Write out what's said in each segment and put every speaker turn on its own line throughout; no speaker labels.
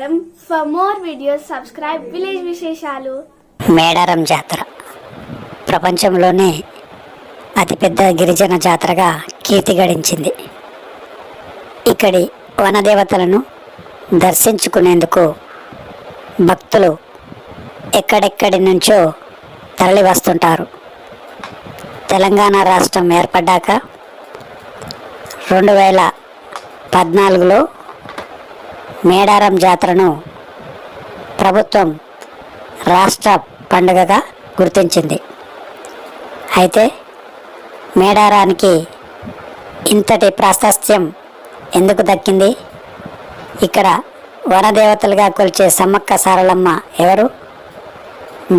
Medaram for more videos subscribe village విశేషాలు
మేడారం జాతర. ప్రపంచంలోనే అతిపెద్ద గిరిజన జాతరగా కీర్తి గడించింది. ఇక్కడి వనదేవతలను దర్శించుకునేందుకు భక్తులు ఎక్కడెక్కడి నుంచో తరలి వస్తుంటారు తెలంగాణ రాష్ట్రం ఏర్పడ్డాక రెండు వేల పద్నాలుగులో మేడారం జాతరను ప్రభుత్వం రాష్ట్ర పండుగగా గుర్తించింది. అయితే మేడారానికి ఇంతటి ప్రాశస్త్యం ఎందుకు దక్కింది? ఇక్కడ వనదేవతలుగా కొలిచే సమ్మక్క సారలమ్మ ఎవరు?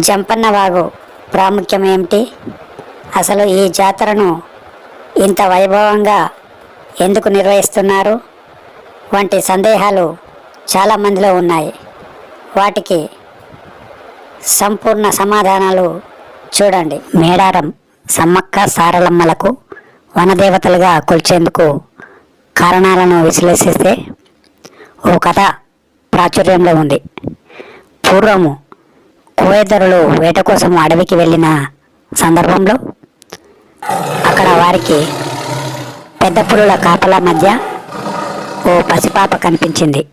జంపన్నవాగు ప్రాముఖ్యం ఏమిటి? అసలు ఈ జాతరను ఇంత వైభవంగా ఎందుకు నిర్వహిస్తున్నారు? వంటి సందేహాలు చాలామందిలో ఉన్నాయి. వాటికి సంపూర్ణ సమాధానాలు చూడండి. మేడారం సమ్మక్క సారలమ్మలకు వనదేవతలుగా కొలిచేందుకు కారణాలను విశ్లేషిస్తే ఓ కథ ప్రాచుర్యంలో ఉంది. పూర్వము కోయదరులు వేట కోసం అడవికి వెళ్ళిన సందర్భంలో అక్కడ వారికి పెద్ద పులుల కాపల మధ్య ఓ పసిపాప కనిపించింది.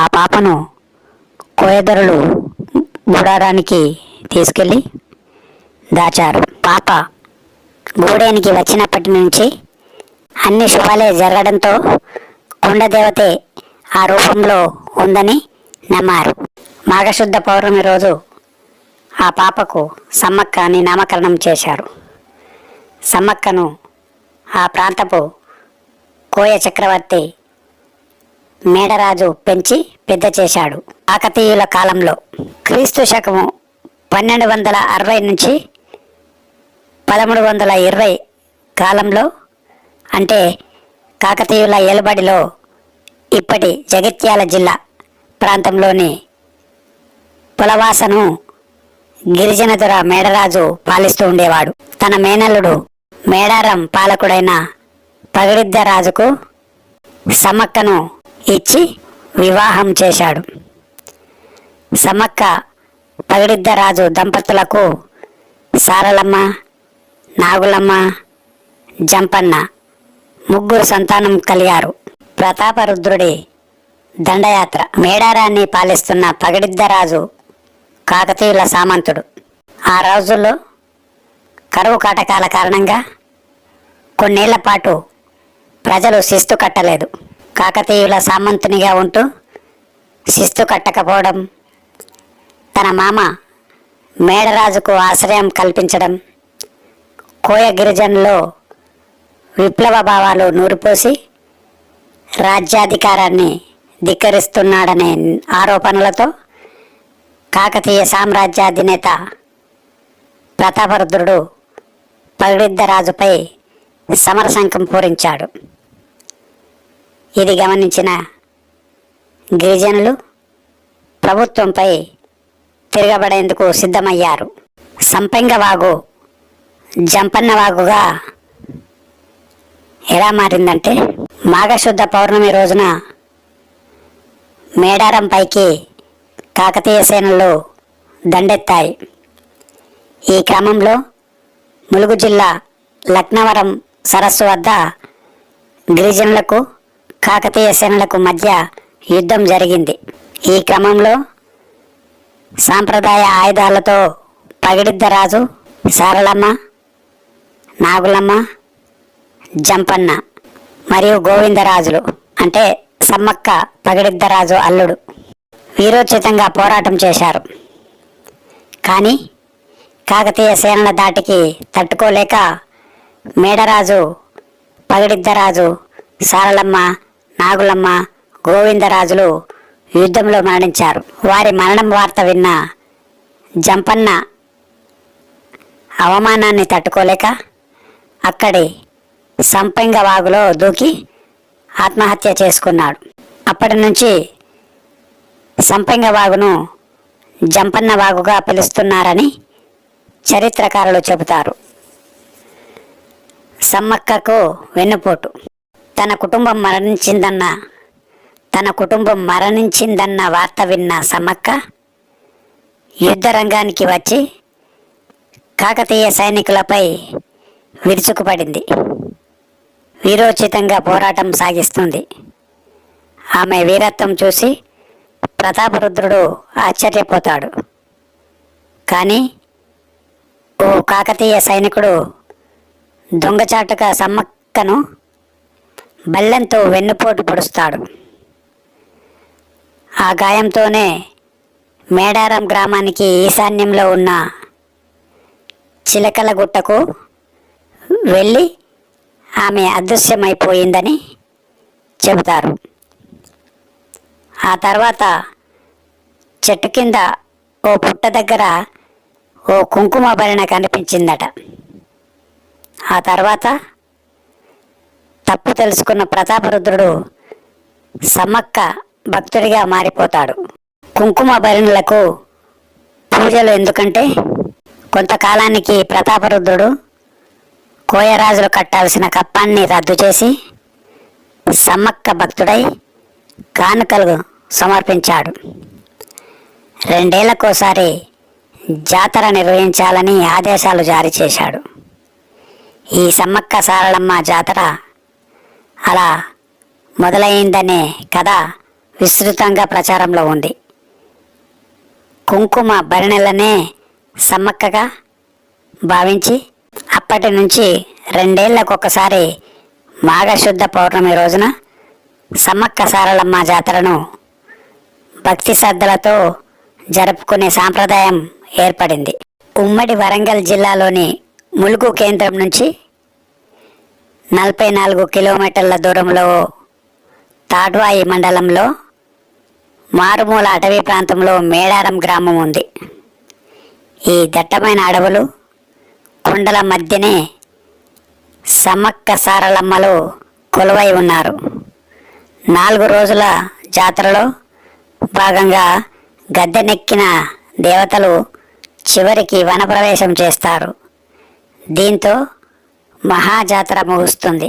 ఆ పాపను కోయదరులు గూడారానికి తీసుకెళ్ళి దాచారు. పాప గూడేనికి వచ్చినప్పటి నుంచి అన్ని శుభాలే జరగడంతో కుండదేవతే ఆ రూపంలో ఉందని నమ్మారు. మాఘశుద్ధ పౌర్ణమి రోజు ఆ పాపకు సమ్మక్క అని నామకరణం చేశారు. సమ్మక్కను ఆ ప్రాంతపు కోయ చక్రవర్తి మేడరాజు పెంచి పెద్ద చేశాడు. కాకతీయుల కాలంలో క్రీస్తు శకము పన్నెండు వందల అరవై నుంచి పదమూడు వందల ఇరవై కాలంలో అంటే కాకతీయుల ఏలుబడిలో ఇప్పటి జగిత్యాల జిల్లా ప్రాంతంలోని పులవాసను గిరిజనధుర మేడరాజు పాలిస్తూ ఉండేవాడు. తన మేనల్లుడు మేడారం పాలకుడైన పగిడిద్ద రాజుకు సమ్మక్కను ఇచ్చి వివాహం చేశాడు. సమక్క పగిడిద్దరాజు దంపతులకు సారలమ్మ నాగులమ్మ జంపన్న ముగ్గురు సంతానం కలిగారు. ప్రతాపరుద్రుడి దండయాత్ర మేడారాన్ని పాలిస్తున్న పగిడిద్దరాజు కాకతీయుల సామంతుడు. ఆ రోజుల్లో కరువు కాటకాల కారణంగా కొన్నేళ్ళ పాటు ప్రజలు శిస్తు కట్టలేదు. కాకతీయుల సామంతునిగా ఉంటూ శిస్తు కట్టకపోవడం తన మామ మేడరాజుకు ఆశ్రయం కల్పించడం కోయ గిరిజనులో విప్లవ భావాలు నూరిపోసి రాజ్యాధికారాన్ని ధిక్కరిస్తున్నాడనే ఆరోపణలతో కాకతీయ సామ్రాజ్యాధినేత ప్రతాపరుద్రుడు పగిడిద్దరాజుపై సమరశంఖం పూరించాడు. ఇది గమనించిన గిరిజనులు ప్రభుత్వంపై తిరగబడేందుకు సిద్ధమయ్యారు. సంపెంగవాగు జంపన్నవాగుగా ఎలా మారిందంటే మాఘశుద్ధ పౌర్ణమి రోజున మేడారం పైకి కాకతీయ సేనలు దండెత్తాయి. ఈ క్రమంలో ములుగు జిల్లా లక్నవరం సరస్సు వద్ద గిరిజనులకు కాకతీయ సేనలకు మధ్య యుద్ధం జరిగింది. ఈ క్రమంలో సాంప్రదాయ ఆయుధాలతో పగిడిద్దరాజు సారలమ్మ నాగులమ్మ జంపన్న మరియు గోవిందరాజులు అంటే సమ్మక్క పగిడిద్దరాజు అల్లుడు వీరోచితంగా పోరాటం చేశారు. కానీ కాకతీయ సేనల దాటికి తట్టుకోలేక మేడరాజు పగిడిద్దరాజు సారలమ్మ నాగులమ్మ గోవిందరాజులు యుద్ధంలో మరణించారు. వారి మరణం వార్త విన్న జంపన్న అవమానాన్ని తట్టుకోలేక అక్కడి సంపంగ వాగులో దూకి ఆత్మహత్య చేసుకున్నాడు. అప్పటి నుంచి సంపంగ వాగును జంపన్న వాగుగా పిలుస్తున్నారని చరిత్రకారులు చెబుతారు. సమ్మక్కకు వెన్నుపోటు తన కుటుంబం మరణించిందన్న తన కుటుంబం మరణించిందన్న వార్త విన్న సమ్మక్క యుద్ధ రంగానికి వచ్చి కాకతీయ సైనికులపై విరుచుకుపడింది. వీరోచితంగా పోరాటం సాగిస్తుంది. ఆమె వీరత్వం చూసి ప్రతాపరుద్రుడు ఆశ్చర్యపోతాడు. కానీ ఓ కాకతీయ సైనికుడు దొంగచాటుగా సమ్మక్కను బల్లెంతో వెన్నుపోటు పొడుస్తాడు. ఆ గాయంతోనే మేడారం గ్రామానికి ఈశాన్యంలో ఉన్న చిలకల గుట్టకు వెళ్ళి ఆమె అదృశ్యమైపోయిందని చెబుతారు. ఆ తర్వాత చెట్టు కింద ఓ పుట్ట దగ్గర ఓ కుంకుమ భరణ కనిపించిందట. ఆ తర్వాత తప్పు తెలుసుకున్న ప్రతాపరుద్రుడు సమ్మక్క భక్తుడిగా మారిపోతాడు. కుంకుమ భరణులకు పూజలు ఎందుకంటే కొంతకాలానికి ప్రతాపరుద్రుడు కోయరాజులు కట్టాల్సిన కప్పాన్ని రద్దు చేసి సమ్మక్క భక్తుడై కానుకలు సమర్పించాడు. రెండేళ్ళకోసారి జాతర నిర్వహించాలని ఆదేశాలు జారీ చేశాడు. ఈ సమ్మక్క సారళమ్మ జాతర అలా మొదలైందనే కథ విస్తృతంగా ప్రచారంలో ఉంది. కుంకుమ భరణెలనే సమ్మక్కగా భావించి అప్పటి నుంచి రెండేళ్ళకొకసారి మాఘశుద్ధ పౌర్ణమి రోజున సమ్మక్క సారలమ్మ జాతరను భక్తి శ్రద్ధలతో జరుపుకునే సాంప్రదాయం ఏర్పడింది. ఉమ్మడి వరంగల్ జిల్లాలోని ములుగు కేంద్రం నుంచి నలభై నాలుగు కిలోమీటర్ల దూరంలో తాడ్వాయి మండలంలో మారుమూల అటవీ ప్రాంతంలో మేడారం గ్రామం ఉంది. ఈ దట్టమైన అడవులు కొండల మధ్యనే సమ్మక్క సారలమ్మలు కొలువై ఉన్నారు. నాలుగు రోజుల జాతరలో భాగంగా గద్దెనెక్కిన దేవతలు చివరికి వనప్రవేశం చేస్తారు. దీంతో మహాజాతర ముగుస్తుంది.